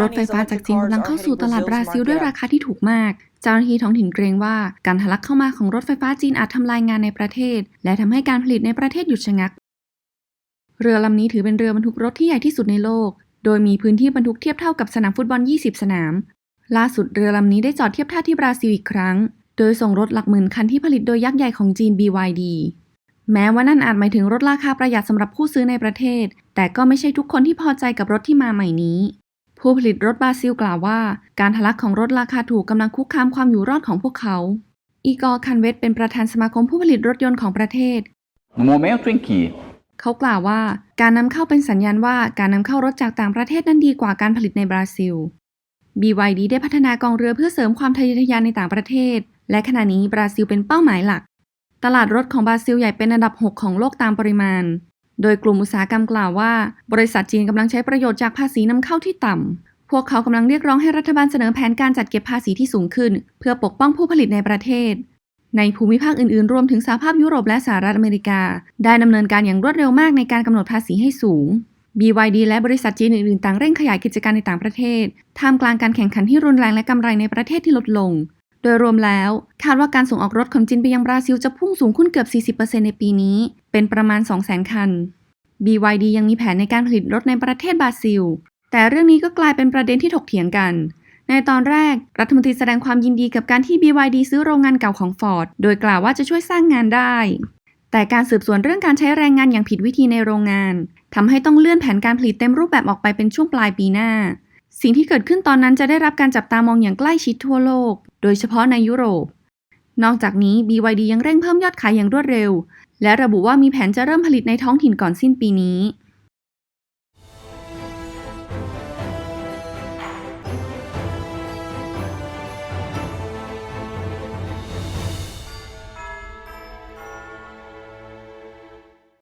รถไฟฟ้าจากจีนกำลังเข้าสู่ตลาดบราซิลด้วยราคาที่ถูกมาก เจ้าหน้าที่ท้องถิ่นเกรงว่าการทะลักเข้ามาของรถไฟฟ้าจีนอาจทำลายงานในประเทศ และทำให้การผลิตในประเทศหยุดชะงัก เรือลำนี้ถือเป็นเรือบรรทุกรถที่ใหญ่ที่สุดในโลก โดยมีพื้นที่บรรทุกเทียบเท่ากับสนามฟุตบอล 20 สนาม ล่าสุดเรือลำนี้ได้จอดเทียบท่าที่บราซิลอีกครั้ง โดยส่งรถหลักหมื่นคันที่ผลิตโดยยักษ์ใหญ่ของจีน BYD แม้ว่านั่นอาจหมายถึงรถราคาประหยัดสำหรับผู้ซื้อในประเทศ แต่ก็ไม่ใช่ทุกคนที่พอใจกับรถที่มาใหม่นี้ ผู้ผลิตรถบราซิลกล่าวว่า การทะลักของรถราคาถูกกำลังคุกคามความอยู่รอดของพวกเขา อีกอร์คันเวตเป็นประธานสมาคมผู้ผลิตรถยนต์ของประเทศ No momento em que เขากล่าวว่าการนำเข้าเป็นสัญญาณว่าการนำเข้ารถจากต่างประเทศนั้นดีกว่าการผลิตในบราซิล BYD ได้พัฒนากองเรือเพื่อเสริมความทะเยอทะยานในต่างประเทศ และขณะนี้บราซิลเป็นเป้าหมายหลัก ตลาดรถของบราซิลใหญ่เป็นอันดับ 6 ของโลกตามปริมาณ โดยกลุ่มอุตสาหกรรมกล่าวว่า บริษัทจีนกำลังใช้ประโยชน์จากภาษีนำเข้าที่ต่ำ พวกเขากำลังเรียกร้องให้รัฐบาลเสนอแผนการจัดเก็บภาษีที่สูงขึ้น เพื่อปกป้องผู้ผลิตในประเทศ ในภูมิภาคอื่นๆ รวมถึงสหภาพยุโรปและสหรัฐอเมริกา ได้ดำเนินการอย่างรวดเร็วมากในการกำหนดภาษีให้สูง BYD และบริษัทจีนอื่นๆ ต่างเร่งขยายกิจการในต่างประเทศ ท่ามกลางการแข่งขันที่รุนแรงและกำไรในประเทศที่ลดลง โดยรวมแล้ว คาดว่าการส่งออกรถของจีนไปยังบราซิลจะพุ่งสูงขึ้นเกือบ 40%ในปีนี้ เป็นประมาณ 200,000 คัน BYD ยังมีแผนในการผลิตรถในประเทศบราซิล แต่เรื่องนี้ก็กลายเป็นประเด็นที่ถกเถียงกัน ในตอนแรก รัฐมนตรีแสดงความยินดีกับการที่ BYD ซื้อโรงงานเก่าของ Ford โดยกล่าวว่าจะช่วยสร้างงานได้ แต่การสืบสวนเรื่องการใช้แรงงานอย่างผิดวิธีในโรงงานทำให้ต้องเลื่อนแผนการผลิตเต็มรูปแบบออกไปเป็นช่วงปลายปีหน้า สิ่งที่เกิดขึ้นตอนนั้นจะได้รับการจับตามองอย่างใกล้ชิดทั่วโลก โดยเฉพาะในยุโรป นอกจากนี้ BYD ยังเร่งเพิ่มยอดขายอย่างรวดเร็ว และระบุว่ามีแผนจะเริ่มผลิตในท้องถิ่นก่อนสิ้นปีนี้